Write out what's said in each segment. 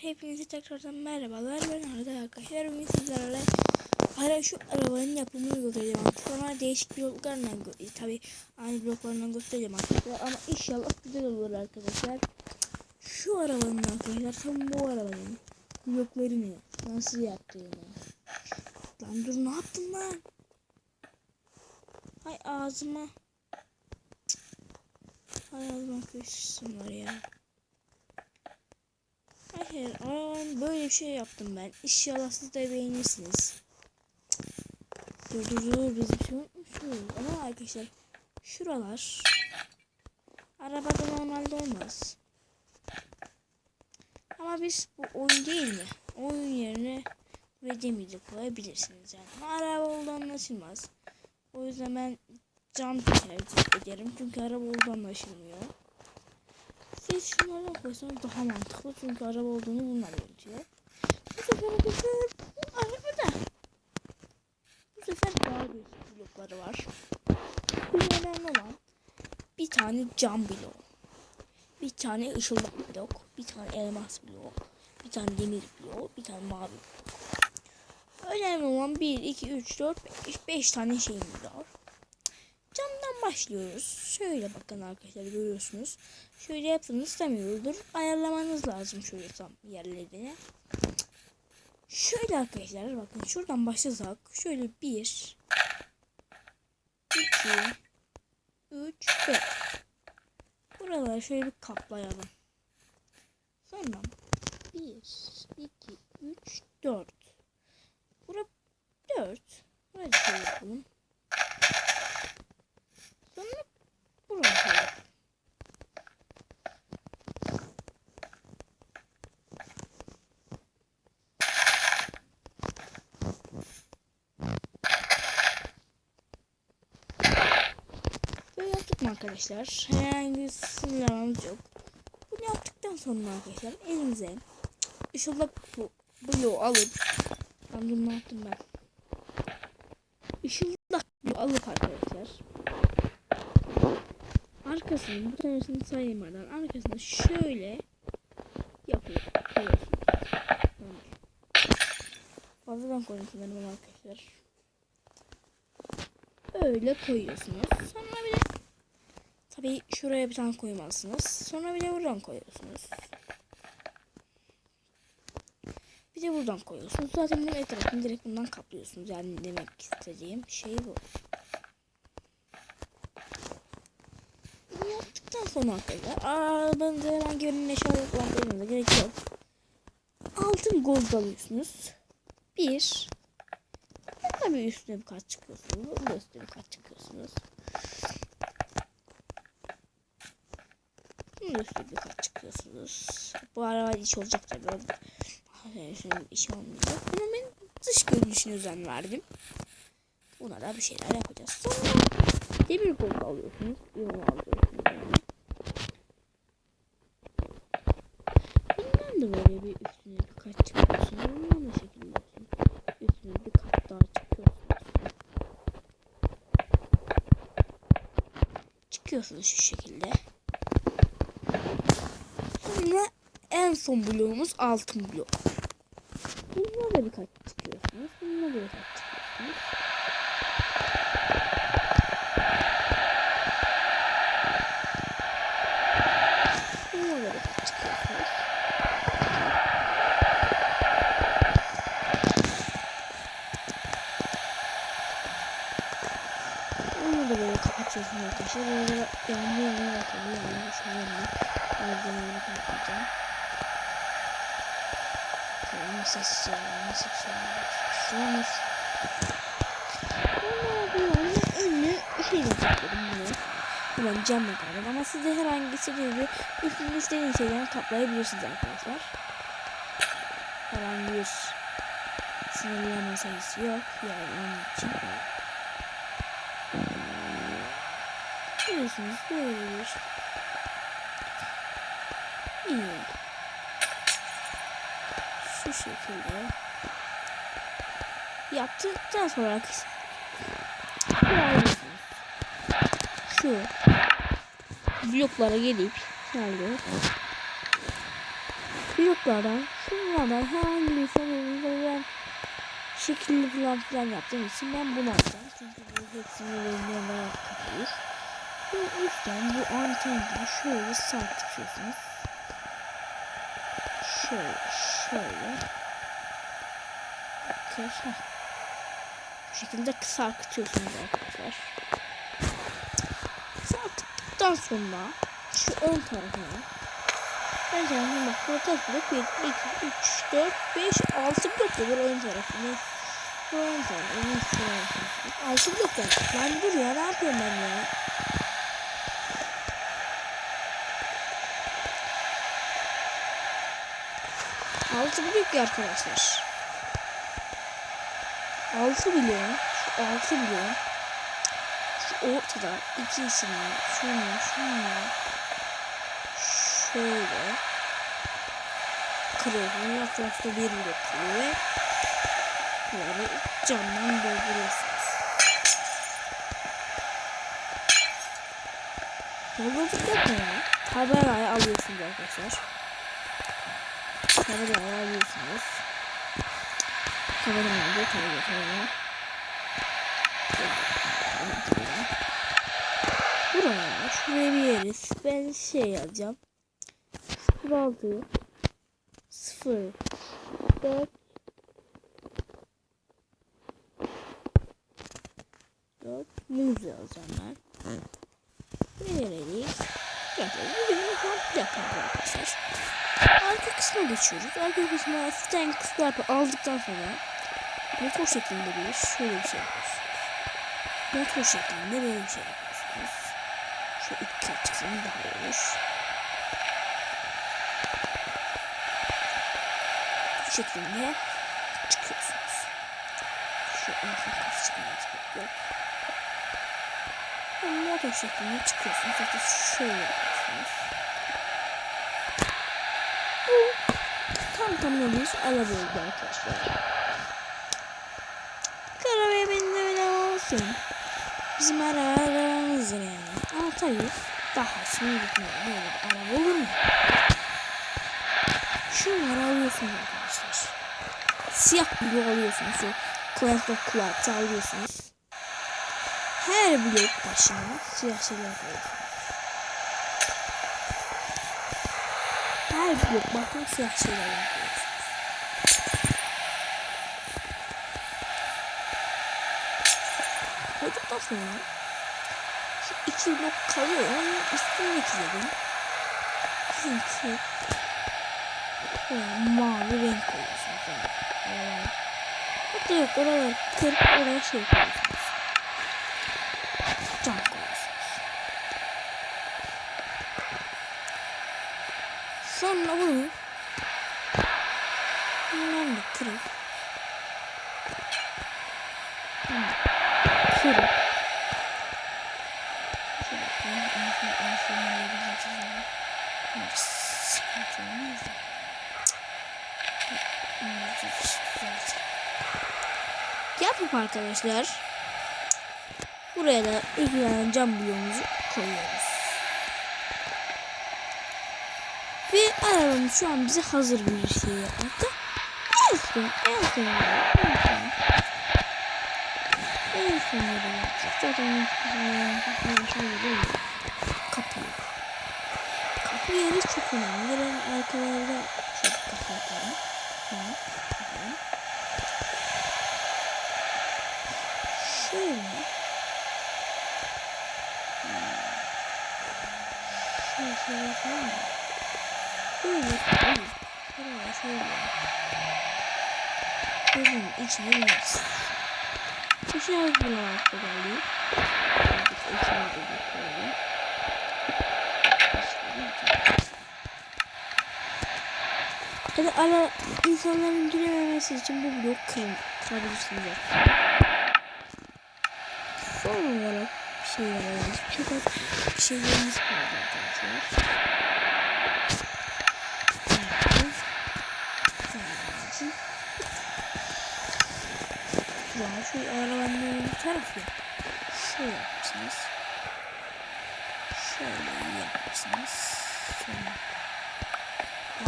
Hepinize tekrardan merhabalar. Ben Arda arkadaşlar. Bugün sizlerle ara şu arabanın yapımını göstereceğim. Sonra değişik bloklarla e, tabi aynı bloklarla göstereceğim artık. Ama inşallah güzel olur arkadaşlar. Şu arabanın arkadaşlar tam bu arabanın bloklarını nasıl yaptığını. Lan dur ne yaptın lan? Hay ağzıma. Hay ağzıma köşüşsün var ya. Hayır, aa, böyle bir şey yaptım ben. İnşallah siz de beğenirsiniz. Dur dur dur biz bir şey unutmuşuz. Ama arkadaşlar şuralar arabada normalde olmaz. Ama biz bu oyun değil mi? Oyun yerine ve demiri koyabilirsiniz yani. Ama araba olduğu anlaşılmaz. O yüzden ben cam tercih ederim. Çünkü araba olduğu anlaşılmıyor. Siz şunlardan koysanız daha mantıklı çünkü araba olduğunu bunlar belirtiyor. Bu sefer bu arabada. Bu sefer daha büyük blokları var. Önemli olan bir tane cam blok. Bir tane ışıldak blok. Bir tane elmas blok. Bir tane demir blok. Bir tane mavi blok. Önemli olan 1, 2, 3, 4, 5, 5 tane şeyimiz var başlıyoruz. Şöyle bakın arkadaşlar görüyorsunuz. Şöyle yapsanız istemiyordur. Ayarlamanız lazım şöyle tam yerlerini. Şöyle arkadaşlar bakın şuradan başlasak. Şöyle 1 2 3 4 Buraları şöyle bir kaplayalım. Sonra 1 2 3 4 Bura 4 Burayı şöyle yapalım. Sonra buraya koyalım. Böyle yaptık mı arkadaşlar? Herhangi sınırlamamız yok. Bunu yaptıktan sonra arkadaşlar elinize ışıldak bu bloğu alıp ben bunu yaptım ben? Işıldak bloğu alıp arkadaşlar arkasını bu tanesini saymadan arkasını şöyle yapıyor. koyuyorsunuz. Fazladan sanırım arkadaşlar. Öyle koyuyorsunuz. Sonra bir de tabii şuraya bir tane koymalısınız. Sonra bir de buradan koyuyorsunuz. Bir de buradan koyuyorsunuz. Zaten bunun etrafını direkt bundan kaplıyorsunuz. Yani demek istediğim şey bu. Bunu yaptıktan sonra arkadaşlar arabanızda herhangi bir neşe kullanmanıza gerek yok. Altın gold alıyorsunuz. Bir. Tabii üstüne bir kat çıkıyorsunuz. Bunun üstüne bir kat çıkıyorsunuz. Bir kat çıkıyorsunuz. Bu araba iş olacak tabii. Yani şimdi iş olmayacak. Ama ben dış görünüşüne özen verdim. Buna da bir şeyler yapacağız. Sonra demir kolu alıyorsunuz. Yorum alıyorsunuz yani. Bundan da böyle bir üstüne bir kat çıkıyorsunuz. Bundan da şekilde yapıyorsunuz. Üstüne bir kat daha çıkıyorsunuz. Çıkıyorsunuz şu şekilde. Sonra en son bloğumuz altın blok. Bununla da bir kat çıkıyorsunuz. Bununla da bir kat çıkıyorsunuz. Bununla da bir kat çıkıyorsunuz. Onu da böyle kapatıyorsunuz arkadaşlar. Böyle yanlı yanlı bakalım. Yanlı şu ses ya. Nasıl bir şey olmuş? Şu an Ama bu önüne şeyle kapladım bunu. Hemen camla kapladım. Ama siz de herhangi istediğiniz bir üstünde istediğiniz şeyden kaplayabilirsiniz arkadaşlar. Herhangi bir sınırlama sayısı yok. Yani onun için. Görüyorsunuz böyle bir iyi. Şu şekilde yaptıktan sonra şu bloklara gelip şöyle bloklardan şunlardan herhangi bir ben şekilli falan filan yaptığım için ben bunu alacağım. Çünkü bu hepsini renginden kapatıyor. Ve üstten bu anten gibi şöyle sarkıtıyorsunuz. Şöyle şöyle. Arkadaşlar. Bu şekilde sarkıtıyorsunuz arkadaşlar. Sarkıttıktan sonra şu ön tarafına ön tarafına bak burada blok? 1, 2, 3, 4, 5, 6 blok da ön tarafına. Bu ön tarafına. 6 blok var. Lan dur ya ne yapıyorum ben ya? Altı blok ya arkadaşlar. Altı milyon. Şu altı milyon. Şu ortada ikisini şunu şunu şöyle kırıyorsun. Etrafta bir blok kırıyor bunları camdan dolduruyorsunuz. Doldurduktan sonra tabelayı alıyorsunuz arkadaşlar. Tabelayı alıyorsunuz. Tabelayı alıyor, tabelayı, tabelayı. Buraya, şuraya bir yeriz. Ben şey yazacağım. 06 0 4 4 muz yazacağım ben. Nereliyiz? Zaten bu benim komple arkadaşlar. Kısma geçiyoruz. Arka kısma siten kısmı aldıktan sonra motor şeklinde bir şöyle bir şey yapıyorsunuz. Motor şeklinde böyle bir şey yapıyorsunuz. Şu iki kat çıksın daha olur. Bu şeklinde çıkıyorsunuz. Şu arka kısmı çıkmamız gerekiyor. Motor şeklinde çıkıyorsunuz. Zaten şöyle yapıyorsunuz. Bu tam araba oldu arkadaşlar. Arabaya benzemeden olsun. Bizim araba arabamız yani. Ama tabii daha şimdi gitmiyor. Böyle bir araba olur mu? Şunları alıyorsunuz arkadaşlar. Siyah blok alıyorsunuz. Of Clans'ı alıyorsunuz. Her blok başına siyah şeyler koyuyorsunuz. Her blok bakın siyah şeyler koyuyorsunuz. Koyduktan sonra şu iki blok kalıyor. Onun üstündekilerin bizimki böyle mavi renk koyuyorsunuz. Yani. Hatta yok oralar kırıp oraya şey koyuyorsunuz. Cam koyuyorsunuz. Sonra bunu bundan da kırıp bundan da kırıp şöyle yapayım. En son en son nereye gideceğiz? Bunlar sıkıntı olmaz da. Bunlar da güzel. Yapıp arkadaşlar buraya da ilgilenen cam bloğumuzu koyuyoruz. Ve arabamız şu an bize hazır bir şey yapmakta. En son, en son, en son. En son. Zaten kapı. Kapı yeri çok önemli. Arkalarda şöyle kapı yaparım. Tamam. Yaparım. Şöyle. Şöyle şöyle yapalım mı? Böyle koyayım. Buraya şöyle. Gözün içine biraz. Bu şey bulamamakta geldi. İçine de bir koyalım. Ya da ara insanların girememesi için bu blok kırın, kırabilirsiniz. Son olarak bir şey yaramaz. Çok az bir şeylerimiz kaldı arkadaşlar. Şuradan şu arabanın tarafı. Şöyle yaparsınız. Şöyle yaparsınız. Sonra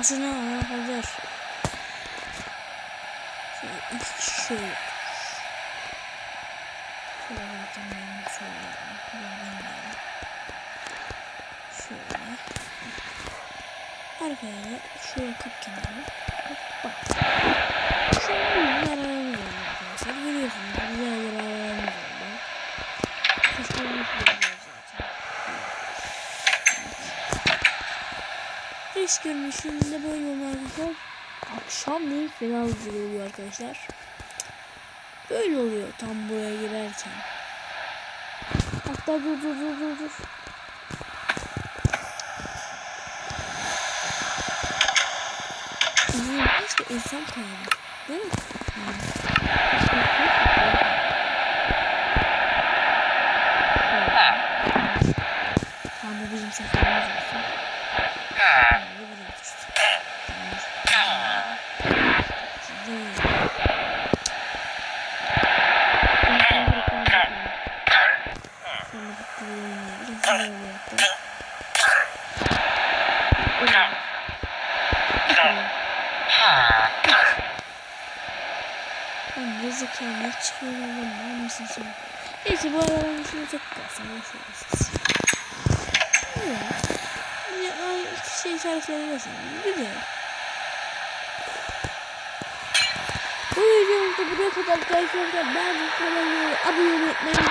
Aslında hazır. Şöyle iki kişi şöyle. Şöyle bakayım ben şöyle. Şöyle. Arkaya da şöyle kap kenarı. Hoppa. Bir aralarımız oldu arkadaşlar. Görüyorsunuz. Güzel aralarımız oldu. Kuşlarımız görüyoruz zaten. Dış görünüşünde böyle oluyor arkadaşlar. Akşamleyin fena oluyor arkadaşlar. Böyle oluyor tam buraya girerken. Hatta dur dur dur dur dur. İşte insan kaynağı. Değil mi? Tamam bu bizim seferimiz olsun. Tamam, bu buraya düştü. Tamam. Değil. Sonra bu buraya oynayabiliriz. Buraya oynayalım. Ben ne zekalı çıkıyorum ben mısın sen? Neyse bu arada ben şunu çok boş verin siz. Evet. Bir ay şey şarkıları nasıl? Güzel. Bu videomuzda buraya kadar arkadaşlar. Ben bu kanalı abone olmayı unutmayın.